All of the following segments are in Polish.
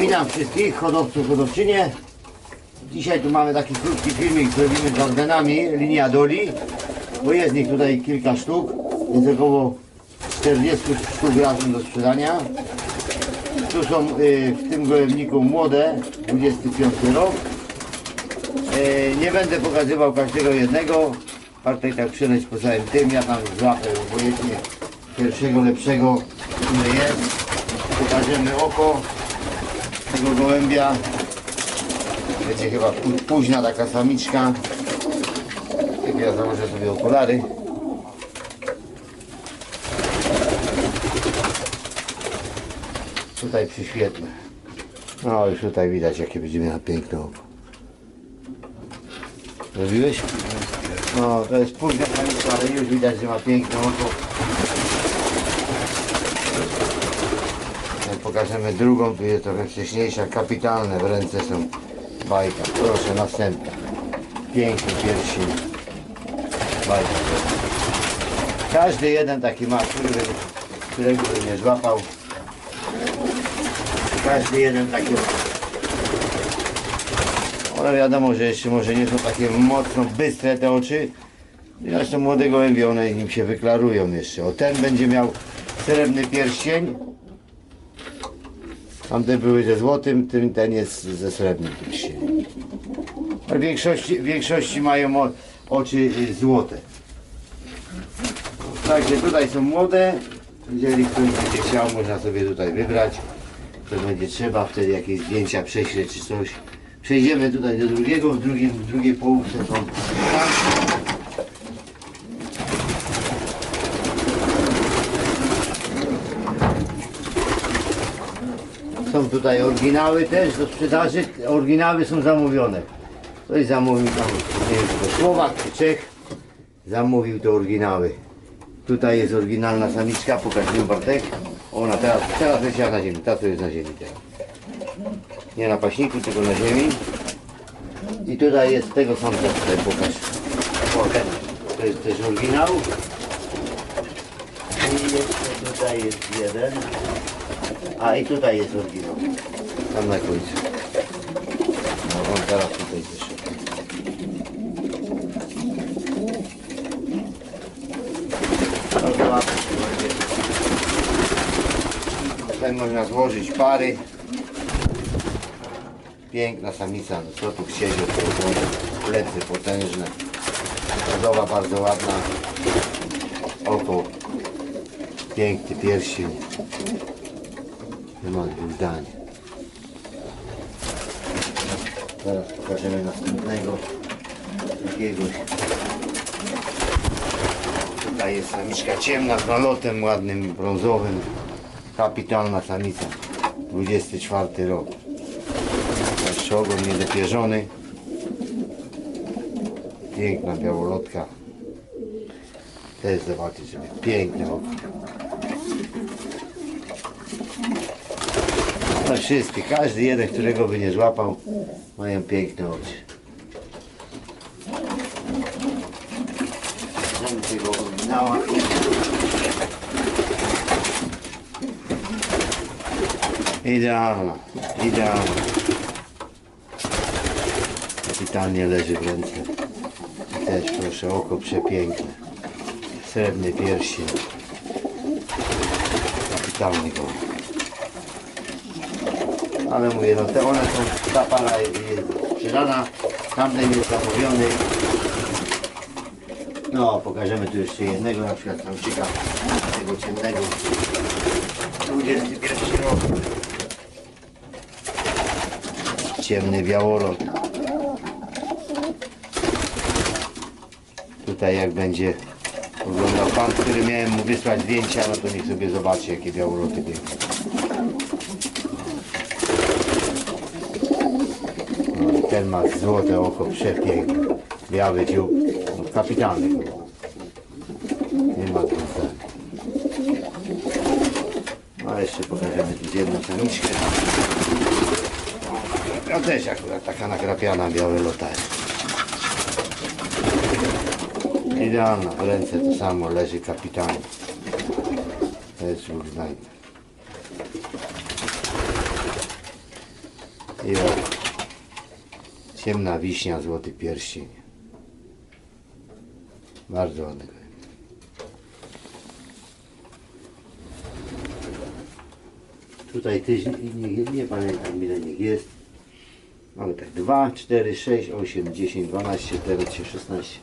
Witam wszystkich hodowców, hodowczynie. Dzisiaj tu mamy taki krótki filmik, zrobimy z organami, linia doli, bo jest ich tutaj kilka sztuk, jest około 40 sztuk razem do sprzedania. Tu są y, w tym gołębniku młode, 25 rok. Y, nie będę pokazywał każdego jednego, warto i tak przeleć po całym tym, ja tam złapę obojętnie pierwszego lepszego, który jest. Pokażemy oko tego gołębia. Będzie chyba pó- późna taka samiczka. Jak ja założę sobie okulary. Tutaj przyświetlę. No już tutaj widać jakie będzie miała piękne oko. Robiłeś? No to jest późna samiczka, ale już widać, że ma piękne oko. Pokażemy drugą, tu jest trochę wcześniejsza, kapitalne w ręce są bajka. Proszę, następna. Piękny pierścień. Bajka. Każdy jeden taki ma, który którego by nie złapał. Każdy jeden taki ma. Ale wiadomo, że jeszcze może nie są takie mocno bystre te oczy. Zresztą młode gołębie, one nim się wyklarują jeszcze. O ten będzie miał srebrny pierścień. Tamte były ze złotym, tym ten jest ze srebrnym w większości, w większości mają o, oczy y, złote. Także tutaj są młode. Jeżeli ktoś będzie chciał, można sobie tutaj wybrać. To będzie trzeba wtedy jakieś zdjęcia prześleć czy coś. Przejdziemy tutaj do drugiego, w, drugim, w drugiej połówce są tamte. Są tutaj oryginały też do sprzedaży. Oryginały są zamówione. Ktoś zamówił tam, nie wiem, czy to Słowak czy Czech. Zamówił te oryginały. Tutaj jest oryginalna samiczka, pokaż mi Bartek. Ona teraz, teraz leciała na ziemi, ta tu jest na ziemi teraz. Nie na paśniku, tylko na ziemi. I tutaj jest tego samca, tutaj pokaż. Ten. To jest też oryginał. I jeszcze tutaj jest jeden. A i tutaj jest oryginał. Tam na końcu. No on teraz tutaj ładnie. Tutaj można złożyć pary. Piękna samica, no co tu słowa. Plecy potężne. Rodowa bardzo ładna. Oko. Piękny pierścień. Nie ma dwóch zdań. Teraz pokażemy następnego jakiegoś. Tutaj jest samiczka ciemna z nalotem ładnym, brązowym. Kapitalna samica. 24 rok. Jeszcze ogon niedopierzony. Piękna białolotka. Też zobaczcie sobie. Piękne. No wszystkie, każdy jeden, którego by nie złapał, mają piękne oczy. Bierzemy tego oryginała. Idealna, idealna. Kapitalnie leży w ręce. Też proszę, oko przepiękne. Srebrny pierścień. Kapitalny gołąb. Ale mówię, no te one są, ta para jest sprzedana, tamten jest zamówiony. No, pokażemy tu jeszcze jednego, na przykład samczyka, tego ciemnego. 21 rok. Ciemny białolot. Tutaj jak będzie oglądał pan, który miałem mu wysłać zdjęcia, no to niech sobie zobaczy jakie białoloty piękne. No, Ten ma złote oko, przepiękne. Biały dziób, no, kapitalny. Nie ma tu. No jeszcze pokażemy tu jedną samiczkę. Ja też akurat taka nakrapiana białe lotary. Idealna, w ręce to samo leży kapitalnie. To jest o, ciemna wiśnia, złoty pierścień. Bardzo ładny gołębie. Tutaj tyś, nie, nie, nie pamiętam ile nich jest. Mamy tak 2, 4, 6, 8, 10, 12, 14, 16,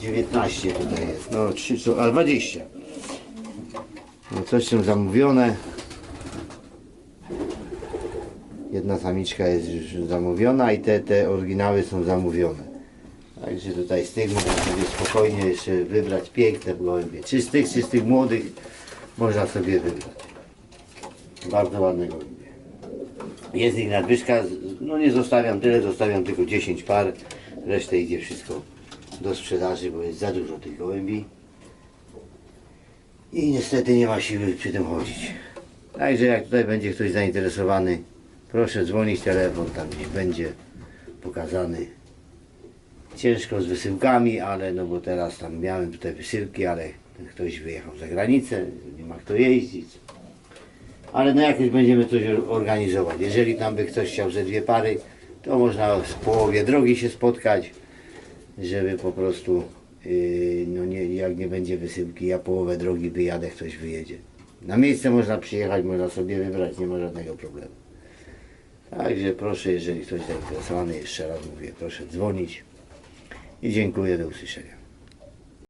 19 tutaj jest. No 3, co, a 20. No coś są zamówione. Jedna samiczka jest już zamówiona i te, te oryginały są zamówione. Także tutaj z tych można sobie spokojnie jeszcze wybrać piękne gołębie. Czy z tych, czy z tych młodych można sobie wybrać. Bardzo ładne gołębie. Jest ich nadwyżka, no nie zostawiam tyle, zostawiam tylko 10 par. Resztę idzie wszystko do sprzedaży, bo jest za dużo tych gołębi. I niestety nie ma siły przy tym chodzić. Także jak tutaj będzie ktoś zainteresowany, proszę dzwonić, telefon tam gdzieś będzie pokazany. Ciężko z wysyłkami, ale no bo teraz tam miałem tutaj wysyłki, ale ktoś wyjechał za granicę, nie ma kto jeździć. Ale no jakoś będziemy coś or- organizować. Jeżeli tam by ktoś chciał ze dwie pary, to można w połowie drogi się spotkać, żeby po prostu, yy, no nie, jak nie będzie wysyłki, ja połowę drogi wyjadę, ktoś wyjedzie. Na miejsce można przyjechać, można sobie wybrać, nie ma żadnego problemu. Także proszę, jeżeli ktoś zainteresowany, jeszcze raz mówię, proszę dzwonić i dziękuję, do usłyszenia.